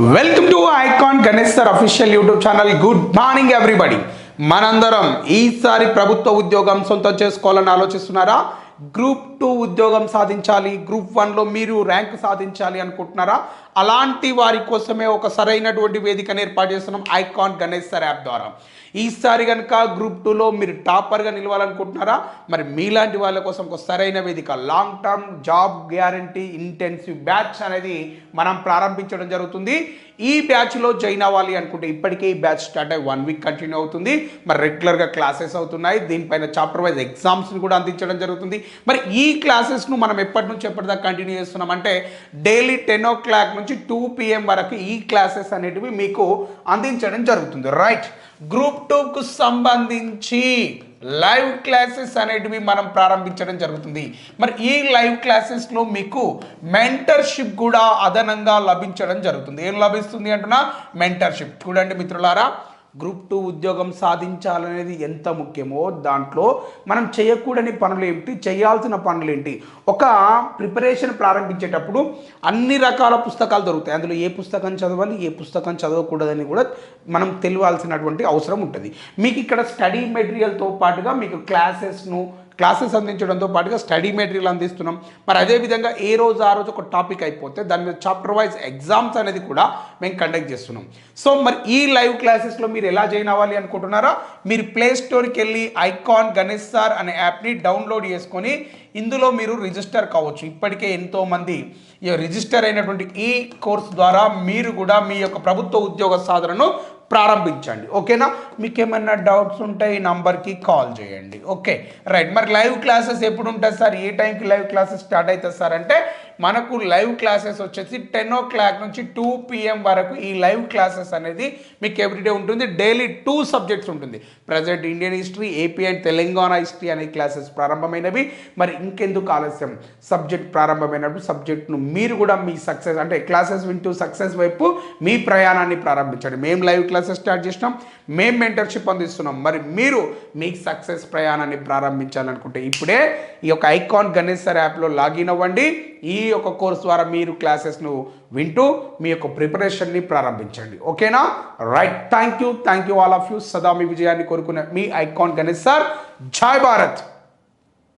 Welcome to Icon Ganesh sir official YouTube channel good morning everybody మనందరం ఈసారి ప్రభుత్వ ఉద్యోగం సొంతం చేసుకోవాలని ఆలోచిస్తున్నారా? గ్రూప్ టూ ఉద్యోగం సాధించాలి. గ్రూప్ వన్లో మీరు ర్యాంక్ సాధించాలి అనుకుంటున్నారా? అలాంటి వారి కోసమే ఒక సరైనటువంటి వేదికను ఏర్పాటు చేస్తున్నాం. ఐకాన్ గణేష్ సార్ యాప్ ద్వారా. ఈసారి కనుక గ్రూప్ టూలో మీరు టాపర్గా నిలవాలనుకుంటున్నారా? మరి మీలాంటి వాళ్ళ కోసం ఒక సరైన వేదిక long term job guarantee intensive batch అనేది మనం ప్రారంభించడం జరుగుతుంది. ఈ బ్యాచ్లో జాయిన్ అవ్వాలి అనుకుంటే ఇప్పటికే ఈ బ్యాచ్ స్టార్ట్ అయ్యి వన్ వీక్ కంటిన్యూ అవుతుంది. మరి రెగ్యులర్గా క్లాసెస్ అవుతున్నాయి. దీనిపైన చాప్టర్ వైజ్ ఎగ్జామ్స్ని కూడా అందించడం జరుగుతుంది. మరి ఈ క్లాసెస్ను మనం ఎప్పటి నుంచి ఎప్పటిదాకా కంటిన్యూ చేస్తున్నాం అంటే డైలీ టెన్ ఓ క్లాక్ నుంచి టూ పిఎం వరకు ఈ క్లాసెస్ అనేటివి మీకు అందించడం జరుగుతుంది. రైట్ గ్రూప్ టూకు సంబంధించి లైవ్ క్లాసెస్ అనేటివి మనం ప్రారంభించడం జరుగుతుంది. మరి ఈ లైవ్ క్లాసెస్లో మీకు మెంటర్షిప్ కూడా అదనంగా లభించడం జరుగుతుంది. ఏం లభిస్తుంది అంటున్నా? మెంటర్షిప్ చూడండి మిత్రులారా గ్రూప్ టూ ఉద్యోగం సాధించాలనేది ఎంత ముఖ్యమో దాంట్లో మనం చేయకూడని పనులు ఏమిటి చేయాల్సిన పనులు ఏంటి? ఒక ప్రిపరేషన్ ప్రారంభించేటప్పుడు అన్ని రకాల పుస్తకాలు దొరుకుతాయి. అందులో ఏ పుస్తకం చదవాలి ఏ పుస్తకం చదవకూడదని కూడా మనం తెలియాల్సినటువంటి అవసరం ఉంటుంది. మీకు ఇక్కడ స్టడీ మెటీరియల్తో పాటుగా మీకు క్లాసెస్ను క్లాసెస్ అందించడంతో పాటుగా స్టడీ మెటీరియల్ అందిస్తున్నాం. మరి అదేవిధంగా ఏ రోజు ఆ రోజు ఒక టాపిక్ అయిపోతే దాని మీద చాప్టర్ వైజ్ ఎగ్జామ్స్ అనేది కూడా మేము కండక్ట్ చేస్తున్నాం. సో మరి ఈ లైవ్ క్లాసెస్లో మీరు ఎలా జాయిన్ అవ్వాలి అనుకుంటున్నారా మీరు ప్లే స్టోర్కి వెళ్ళి ఐకాన్ గణేష్ సార్ అనే యాప్ని డౌన్లోడ్ చేసుకొని ఇందులో మీరు రిజిస్టర్ కావచ్చు. ఇప్పటికే ఎంతోమంది రిజిస్టర్ అయినటువంటి ఈ కోర్స్ ద్వారా మీరు కూడా మీ యొక్క ప్రభుత్వ ఉద్యోగ సాధనను ప్రారంభించండి. ఓకేనా? మీకు ఏమైనా డౌట్స్ ఉంటే ఈ నంబర్కి కాల్ చేయండి. ఓకే. రైట్. మరి లైవ్ క్లాసెస్ ఎప్పుడు ఉంటుంది సార్? ఏ టైంకి లైవ్ క్లాసెస్ స్టార్ట్ అవుతుంది సార్ అంటే మనకు లైవ్ క్లాసెస్ వచ్చేసి టెన్ ఓ క్లాక్ నుంచి టూ పిఎం వరకు ఈ లైవ్ క్లాసెస్ అనేది మీకు ఎవ్రీడే ఉంటుంది. డైలీ టూ సబ్జెక్ట్స్ ఉంటుంది. Present Indian history AP and Telangana history అనే క్లాసెస్ ప్రారంభమైనవి. మరి ఇంకెందుకు ఆలస్యం? సబ్జెక్ట్ ప్రారంభమైనప్పుడు సబ్జెక్ట్ను మీరు కూడా మీ సక్సెస్ అంటే క్లాసెస్ వింటూ సక్సెస్ వైపు మీ ప్రయాణాన్ని ప్రారంభించండి. మేము లైవ్ క్లాసెస్ స్టార్ట్ చేసినాం. మేము మెంటర్షిప్ అందిస్తున్నాం. మరి మీరు మీ సక్సెస్ ప్రయాణాన్ని ప్రారంభించాలనుకుంటే ఇప్పుడే ఈ యొక్క ఐకాన్ గణేశ్వర్ యాప్లో లాగిన్ అవ్వండి. ఈ యొక్క కోర్స్ ద్వారా మీరు క్లాసెస్ను వింటూ మీ యొక్క ప్రిపరేషన్ని ప్రారంభించండి. ఓకేనా? Right. Thank you thank you all of you. సదా మీ విజయాన్ని కోరుకునే మీ ఐకాన్ గణేష్ సార్. జై భారత్.